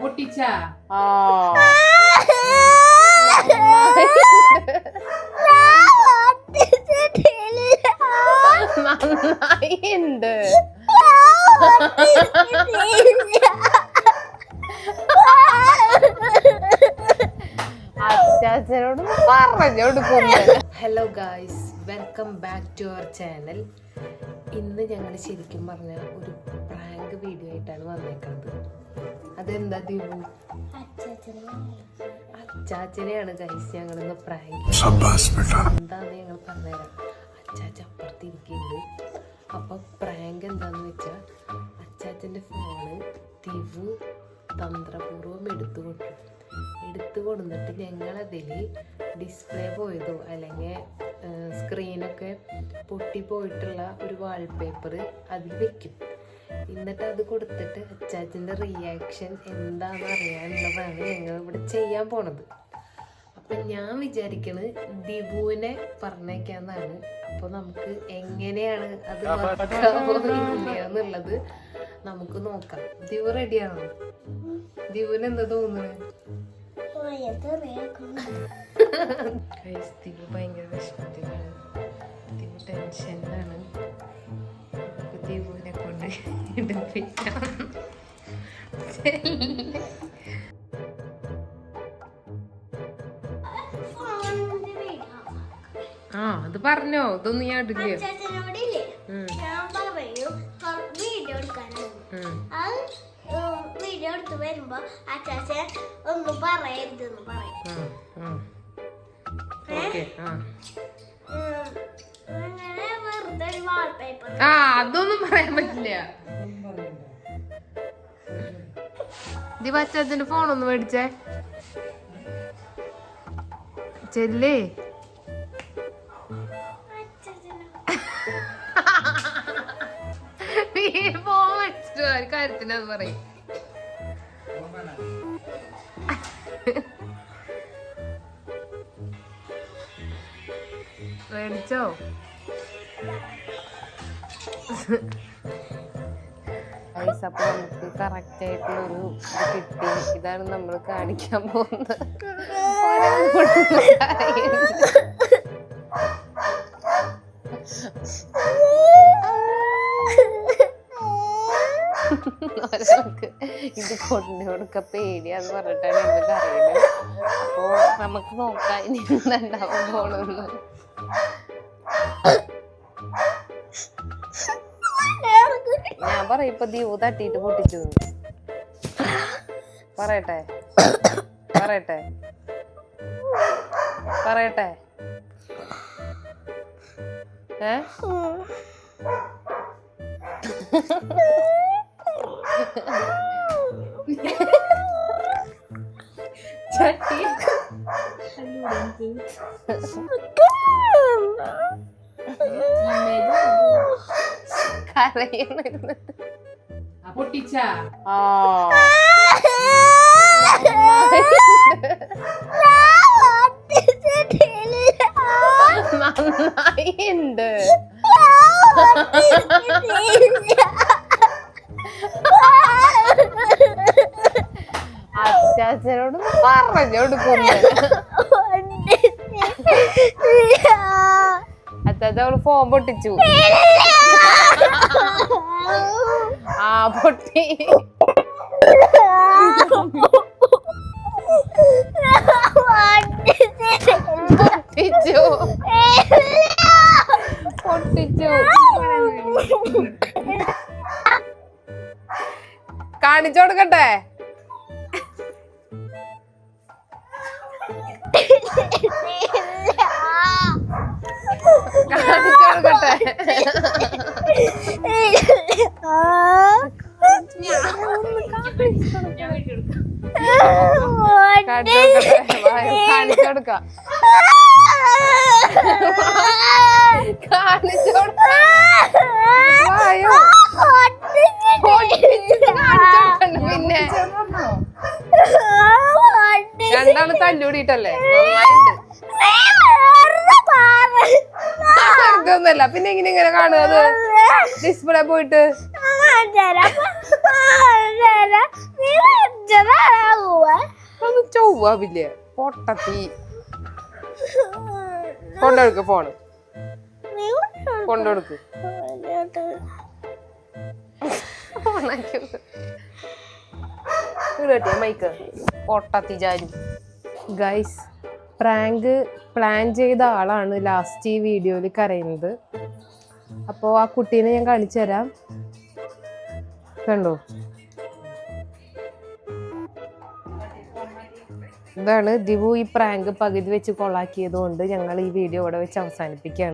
പൊട്ടിച്ച? ആ. നന്നായിണ്ട്. അച്ചാച്ചനോട് പറഞ്ഞു കൊടുക്കുന്നു hello guys welcome back to our channel ഇന്ന് ഞങ്ങൾ ശരിക്കും പറഞ്ഞ ഒരു പ്രാങ്ക് വീഡിയോ ആയിട്ടാണ് വന്നേക്കുന്നത് അതെന്താ ദീപു അച്ചാച്ചനെയാണ് ഞങ്ങൾ ഇന്ന് പ്രാങ്ക് എന്താന്ന് ഞങ്ങൾ പറഞ്ഞുതരാം. അച്ചാച്ച അപ്പുറത്ത് ഇരിക്കുന്നു അപ്പൊ പ്രാങ്ക് എന്താന്ന് വെച്ചാ അച്ചാച്ചന്റെ ഫോണ് ദിവു തന്ത്രപൂർവം എടുത്തു കൊണ്ടു എടുത്തു കൊടുന്നിട്ട് ഞങ്ങളതിൽ ഡിസ്പ്ലേ പോയതോ അല്ലെങ്കിൽ സ്ക്രീനൊക്കെ പൊട്ടിപ്പോയിട്ടുള്ള ഒരു വാൾപേപ്പർ അതിൽ വെക്കും. എന്നിട്ട് അത് കൊടുത്തിട്ട് അച്ചാച്ചന്റെ റിയാക്ഷൻ എന്താണെന്ന് അറിയാനുള്ളതാണ് ഞങ്ങൾ ഇവിടെ ചെയ്യാൻ പോണത്. അപ്പം ഞാൻ വിചാരിക്കണത് ദിബുവിനെ പറഞ്ഞേക്കാന്നാണ്. അപ്പോൾ നമുക്ക് എങ്ങനെയാണ് അത് വർക്കാവോ എന്നുള്ളത് നമുക്ക് നോക്കാം. ദിവു റെഡിയാണോ ദിവുവിന് എന്താ തോന്നുന്നത് ദിവു ഭയങ്കര വിഷമത്തിലാണ്. ദിവു ടെൻഷനിലാണ് ആ അത് പറഞ്ഞോ. ഇതൊന്നും ഞാൻ ഇടില്ലേ വീഡിയോ എടുത്ത് വരുമ്പോ അച്ചാച്ചൻ ഒന്നും പറയരുതെന്ന് പറയും. ആ അതൊന്നും പറയാൻ പറ്റില്ല ദിവച്ചതിന്റെ ഫോണൊന്ന് മേടിച്ചേ. ചെല്ലേ? ഫോൺ മേടിച്ചിട്ട് കാര്യത്തിന് അത് പറയും. മേടിച്ചോ? ഗൈസ് അപ്പൊ നമുക്ക് കറക്റ്റ് ആയിട്ടുള്ള ഒരു കിട്ടി. ഇതാണ് നമ്മൾ കാണിക്കാൻ പോകുന്നത്. ഇത് കൊണ്ടു കൊടുക്ക പേടിയാന്ന് പറഞ്ഞിട്ടാണ് ഇന്ന് കറിയത് അപ്പോ നമുക്ക് നോക്കാം ഇനി എന്താണ്ടാവും പോണെന്ന് ഞാൻ പറയും ഇപ്പൊ ദീപു തട്ടിയിട്ട് പൊട്ടിച്ചു എന്ന്. പറയട്ടെ പറയട്ടെ പറയട്ടെ ഏ ചട്ടി പൊട്ടിച്ച ആ. നന്നായിണ്ട്. അച്ചാച്ചനോട് പറഞ്ഞോട് കൊടുക്കുന്നു. അച്ചാച്ച അവൾ ഫോൺ പൊട്ടിച്ചു. ആ പൊട്ടി. പൊട്ടിച്ചു. പൊട്ടിച്ചു. കാണിച്ചു കൊടുക്കട്ടെ? കാണിച്ചു കൊടുക്കട്ടെ കാണിച്ചു കൊടുക്കാം കാണിച്ചു പിന്നെ. രണ്ടാൾ തല്ലൂടിയിട്ടല്ലേ? നന്നായിണ്ട് ഇതൊന്നുമല്ല പിന്നെ ഇങ്ങനെ ഇങ്ങനെ കാണുക ഡിസ്പ്ലേ പോയിട്ട്. ഒന്ന് ചൊവ്വാവില്ലേ? പൊട്ടത്തി. കൊണ്ടെടുക്ക ഫോണ് കൊണ്ടെടുക്ക്. മൈക്ക് പൊട്ടത്തി ചാരി ഗൈസ് പ്രാങ്ക് പ്ലാൻ ചെയ്ത ആളാണ് ലാസ്റ്റ് ഈ വീഡിയോയിൽ കരയുന്നത്. അപ്പോൾ ആ കുട്ടീനെ ഞാൻ കാണിച്ചു തരാം കണ്ടോ? ഇതാണ് ദിവു ഈ പ്രാങ്ക് പകുതി വെച്ച് കൊളാക്കിയത് കൊണ്ട് ഞങ്ങൾ ഈ വീഡിയോ ഇവിടെ വെച്ച് അവസാനിപ്പിക്കുകയാണ്.